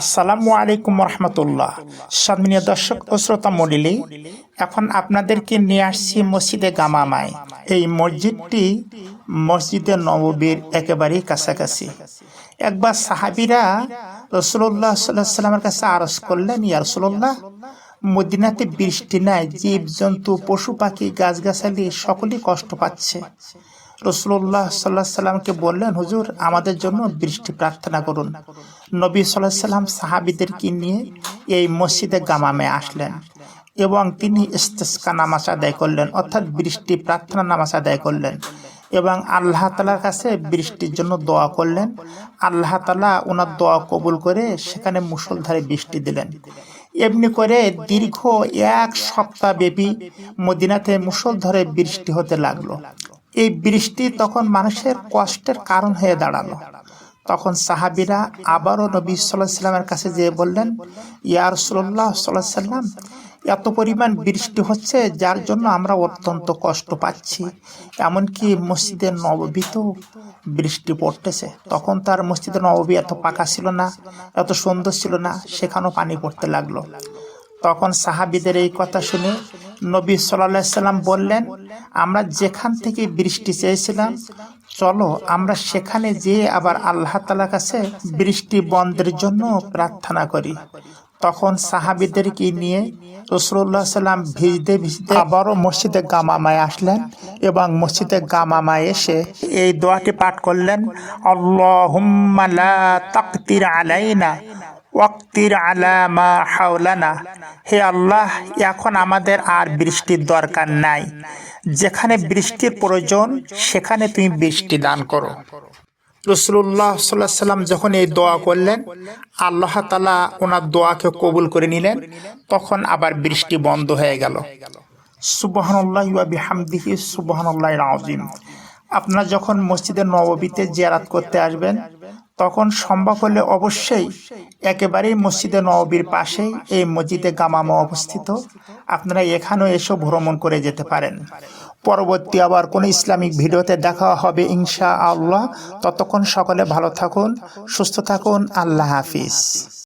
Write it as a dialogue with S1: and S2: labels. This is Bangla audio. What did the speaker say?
S1: আসসালামু আলাইকুম রহমতুল্লাহ। সম্মানীয় দর্শক ও শ্রোতা মন্ডলী, এখন আপনাদেরকে নিয়ে আসছি মসজিদে গামামায়। এই মসজিদটি মসজিদে নববীর একেবারেই কাছাকাছি। একবার সাহাবিরা রসুল্লাহ সাল্লাহ সাল্লামের কাছে আরজ করলেন, ইয়া রসুল্লাহ মদিনাতে বৃষ্টি নাই জীব জন্তু পশু পাখি, গাছগাছালি সকলেই কষ্ট পাচ্ছে। রসুল্লাহ সাল্লাহ সাল্লামকে বললেন, হুজুর, আমাদের জন্য বৃষ্টি প্রার্থনা করুন। নবী সাল্লাহ সাল্লাম সাহাবিদেরকে নিয়ে এই মসজিদে গামামে আসলেন এবং তিনি ইস্তেস্কা নামাজ আদায় করলেন, অর্থাৎ বৃষ্টি প্রার্থনা নামাজ আদায় করলেন এবং আল্লাহ তালার কাছে বৃষ্টির জন্য দোয়া করলেন। আল্লাহ তালা ওনার দোয়া কবুল করে সেখানে মুসলধারে বৃষ্টি দিলেন। এমনি করে দীর্ঘ এক সপ্তাহ ব্যাপী মদিনাতে মুসলধারে বৃষ্টি হতে লাগল। এই বৃষ্টি তখন মানুষের কষ্টের কারণ হয়ে দাঁড়াল। তখন সাহাবিরা আবারও নবী সাল্লাহ সাল্লামের কাছে যেয়ে বললেন ইয়ার সাল্লাহ সাল্লাহ সাল্লাম এত পরিমাণ বৃষ্টি হচ্ছে যার জন্য আমরা অত্যন্ত কষ্ট পাচ্ছি। এমনকি মসজিদের নববীতেও বৃষ্টি পড়তেছে। তখন তার মসজিদের নববী এত পাকা ছিল না, এত সুন্দর ছিল না, সেখানেও পানি পড়তে লাগল। তখন সাহাবিদের এই কথা শুনে নবী সাল্লাম বললেন, আমরা যেখান থেকে বৃষ্টি চেয়েছিলাম, চলো আমরা সেখানে যেয়ে আবার আল্লাহ তালার কাছে বৃষ্টি বন্ধের জন্য প্রার্থনা করি। তখন সাহাবিদেরকে নিয়ে রসুল্লাহ সাল্লাম ভিজতে ভিজতে আবারও মসজিদে গামামায় আসলেন এবং মসজিদে গামামায় এসে এই দোয়াটি পাঠ করলেন, আল্লাহুম্মা লা তাকতির আলাইনা ওয়াক্তির আলামা হাওলানা। হে আল্লাহ, এখন আমাদের আর বৃষ্টির দরকার নাই। যেখানে বৃষ্টির প্রয়োজন, সেখানে তুমি বৃষ্টি দান করো। রসুল্লাহ সাল্লাহ সাল্লাম যখন এই দোয়া করলেন, আল্লাহ তালা ওনার দোয়াকে কবুল করে নিলেন, তখন আবার বৃষ্টি বন্ধ হয়ে গেল। সুবাহান্লাহ বিহামদিহি সুবাহান্লাহ আপনারা যখন মসজিদে নববীতে জিয়ারাত করতে আসবেন তখন সম্ভব হলে অবশ্যই একেবারেই মসজিদে নববীর পাশেই এই মসজিদে গামামা অবস্থিত। আপনারা এখানেও এসে ভ্রমণ করে যেতে পারেন। পরবর্তী আবার কোনো ইসলামিক ভিডিওতে দেখা হবে ইনশা আল্লাহ ততক্ষণ সকলে ভালো থাকুন, সুস্থ থাকুন। আল্লাহ হাফিজ।